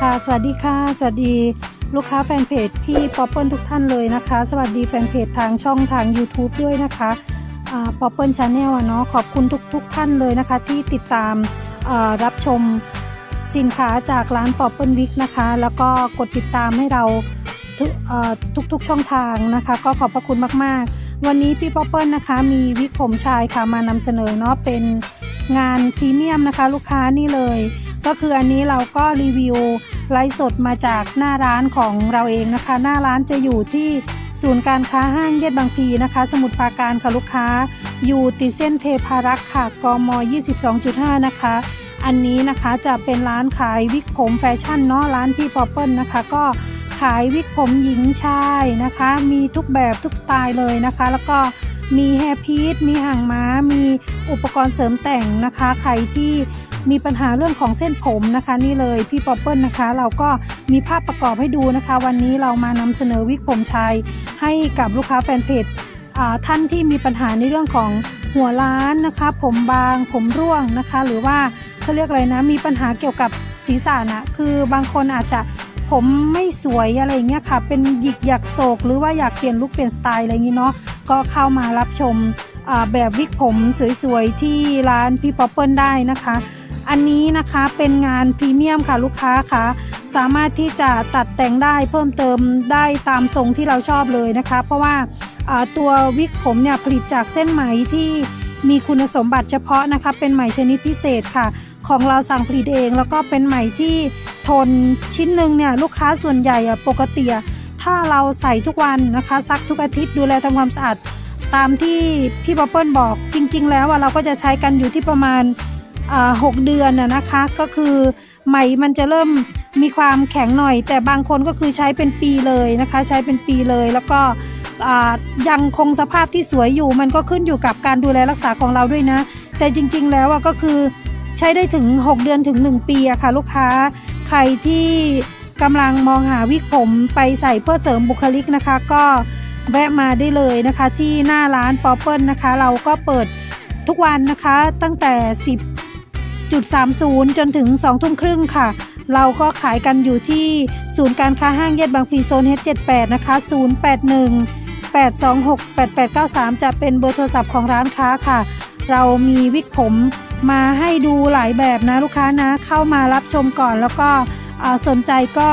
ค่ะ สวัสดีค่ะ สวัสดีลูกค้าแฟนเพจพี่ป๊อปเปิลทุกท่านเลยนะคะ สวัสดีแฟนเพจทางช่องทาง YouTube ด้วยนะคะป๊อปเปิลชาแนลเนาะขอบคุณทุกทุกท่านเลยนะคะ ที่ติดตามรับชมสินค้าจากร้านป๊อปเปิลวิกนะคะ แล้วก็กดติดตามให้เราทุกทุกๆช่องทางนะคะ ก็ขอบพระคุณมากๆ วันนี้พี่ป๊อปเปิลนะคะ มีวิกผมชายค่ะมานำเสนอเนาะเป็นงานพรีเมียมนะคะ ลูกค้านี่เลย ก็คืออันนี้เราก็รีวิวไลฟ์สดมาจากหน้าร้านของเราเองนะคะ หน้าร้านจะอยู่ที่ศูนย์การค้าห้างเยดบางพีนะคะ สมุทรปราการค่ะลูกค้า อยู่ติดเส้นเทพารักษ์ค่ะกม 22.5 นะคะ อันนี้นะคะจะเป็นร้านขายวิกผมแฟชั่นเนาะร้านพี่ปอเปิลนะคะ ก็ขายวิกผมหญิงชายนะคะ มีทุกแบบทุกสไตล์เลยนะคะ แล้วก็ มีแฮร์พีซมีหางม้า มีอุปกรณ์เสริมแต่งนะคะ ใครที่มีปัญหาเรื่องของเส้นผมนะคะ นี่เลยพี่ป๊อปเปิลนะคะ เราก็มีภาพประกอบให้ดูนะคะ วันนี้เรามานำเสนอวิกผมชายให้กับลูกค้าแฟนเพจท่านที่มีปัญหาในเรื่องของหัวล้านนะคะ ผมบางผมร่วงนะคะ หรือว่าเขาเรียกอะไรนะมีปัญหาเกี่ยวกับศีรษะนะคือบางคนอาจจะผมไม่สวยอะไรอย่างเงี้ยค่ะ เป็นหยิกหยักโศกหรือว่าอยากเปลี่ยนลุคเปลี่ยนสไตล์อะไรอย่างงี้เนาะ ก็เข้ามารับชมแบบวิกผมสวยๆ ที่ร้านพี่ป๊อปเปิลได้นะคะ อันนี้นะคะเป็นงานพรีเมียมค่ะลูกค้าค่ะ สามารถที่จะตัดแต่งได้เพิ่มเติมได้ตามทรงที่เราชอบเลยนะคะ เพราะว่าตัววิกผมเนี่ยผลิตจากเส้นไหมที่มีคุณสมบัติเฉพาะนะคะ เป็นไหมชนิดพิเศษค่ะ ของเราสั่งผลิตเอง แล้วก็เป็นไหมที่ทนชิ้นหนึ่งเนี่ยลูกค้าส่วนใหญ่ปกติ ถ้าเราใส่ทุกวันนะคะ ซักทุกอาทิตย์ดูแลทำความสะอาดตามที่พี่ป๊อปเปิลบอกจริง ๆ แล้วอะเราก็จะใช้กันอยู่ที่ประมาณหกเดือนนะนะคะ ก็คือไหมมันจะเริ่มมีความแข็งหน่อย แต่บางคนก็คือใช้เป็นปีเลยนะคะ ใช้เป็นปีเลยแล้วก็ยังคงสภาพที่สวยอยู่มันก็ขึ้นอยู่กับการดูแลรักษาของเราด้วยนะ แต่จริง ๆ แล้วอะก็คือใช้ได้ถึง 6 เดือนถึง 1 ปีอะค่ะลูกค้า ใครที่ กำลังมองหาวิกผมไปใส่เพื่อเสริมบุคลิกนะคะ ก็แวะมาได้เลยนะคะ ที่หน้าร้านปอเปิลนะคะ เราก็เปิดทุกวันนะคะ ตั้งแต่ 10จุด30 จนถึง2ทุ่มครึ่งค่ะ เราก็ขายกันอยู่ที่ศูนย์การค้าห้างเยดบางพลีโซนเฮด78 นะคะ 081 826 8893 จะเป็นเบอร์โทรศัพท์ของร้านค้าค่ะ เรามีวิกผมมาให้ดูหลายแบบนะลูกค้านะ เข้ามารับชมก่อนแล้วก็ สนใจก็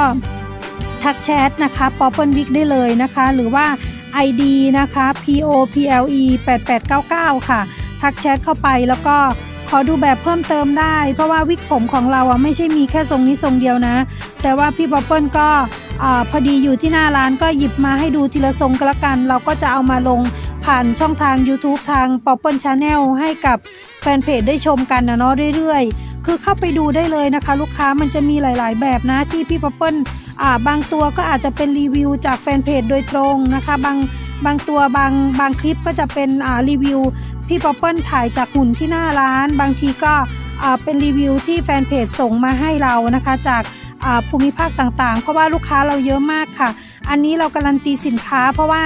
ทักแชทนะคะ p o p p l e Week ได้เลยนะคะ หรือว่า ID นะคะ POPLE 8899 ค่ะ ทักแชทเข้าไปแล้วก็ขอดูแบบเพิ่มเติมได้ เพราะว่าวิกผมของเราอะไม่ใช่มีแค่ทรงนี้ทรงเดียวนะ แต่ว่าพี่ป๊อปเปิลก็พอดีอยู่ที่หน้าร้านก็หยิบมาให้ดูทีละทรงก็แล้วกัน เราก็จะเอามาลงผ่านช่องทาง YouTube ทาง p o p p l e Channel ให้กับ ฟนเพจได้ชมกันนะเนาะเรื่อยๆ คือเข้าไปดูได้เลยนะคะ ลูกค้ามันจะมีหลาย ๆ แบบนะที่พี่ป๊อปเปิ้ลอ่าบางตัวก็อาจจะเป็นรีวิวจากแฟนเพจโดยตรงนะคะ บางบางตัวบางบางคลิปก็จะเป็นอ่ารีวิวพี่ป๊อปเปิ้ลถ่ายจากหุ่นที่หน้าร้าน บางทีก็อ่าเป็นรีวิวที่แฟนเพจส่งมาให้เรานะคะ จากอ่าภูมิภาคต่างๆ เพราะว่าลูกค้าเราเยอะมากค่ะ อันนี้เราการันตีสินค้าเพราะว่า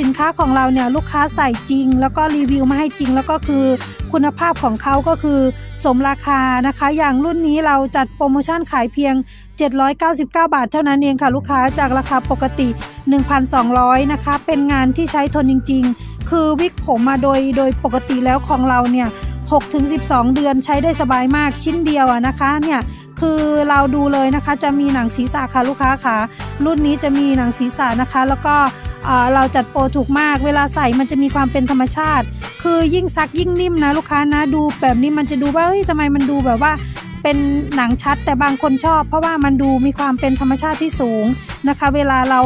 สินค้าของเราเนี่ยลูกค้าใส่จริง แล้วก็รีวิวมาให้จริง แล้วก็คือคุณภาพของเขาก็คือสมราคานะคะ อย่างรุ่นนี้เราจัดโปรโมชั่นขายเพียง 799 บาทเท่านั้นเองค่ะลูกค้าจากราคาปกติ 1,200 นะคะ เป็นงานที่ใช้ทนจริง ๆ คือวิกผมมาโดยโดยปกติแล้วของเราเนี่ย6ถึง12 เดือนใช้ได้สบายมากชิ้นเดียวอะนะคะเนี่ยคือเราดูเลยนะคะจะมีหนังศีรษะค่ะลูกค้าค่ะรุ่นนี้จะมีหนังศีรษะนะคะ แล้วก็ เราจัดโปรถูกมาก เวลาใส่มันจะมีความเป็นธรรมชาติ คือยิ่งซักยิ่งนิ่มนะลูกค้านะดูแบบนี้มันจะดูว่าเฮ้ยทำไมมันดูแบบว่าเป็นหนังชัดแต่บางคนชอบ เพราะว่ามันดูมีความเป็นธรรมชาติที่สูงนะคะ เวลาเรา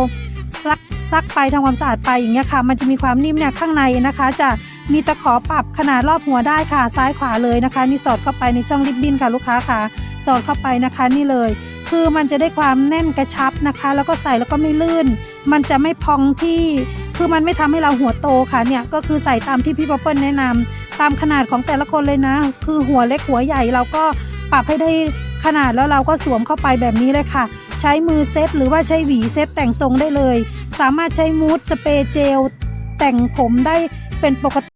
ซักซักไปทำความสะอาดไปอย่างเงี้ยค่ะ มันจะมีความนิ่มเนี่ยข้างในนะคะ จะมีตะขอปรับขนาดรอบหัวได้ค่ะ ซ้ายขวาเลยนะคะ นี่สอดเข้าไปในช่องริบบิ้นค่ะลูกค้าค่ะ สอดเข้าไปนะคะนี่เลย คือมันจะได้ความแน่นกระชับนะคะ แล้วก็ใส่แล้วก็ไม่ลื่น มันจะไม่พองที่คือมันไม่ทำให้เราหัวโตค่ะเนี่ยก็คือใส่ตามที่พี่ป๊อปเปิลแนะนำตามขนาดของแต่ละคนเลยนะ คือหัวเล็กหัวใหญ่เราก็ปรับให้ได้ขนาดแล้วเราก็สวมเข้าไปแบบนี้เลยค่ะ ใช้มือเซตหรือว่าใช้หวีเซตแต่งทรงได้เลย สามารถใช้มูดสเปรย์เจลแต่งผมได้เป็นปกติ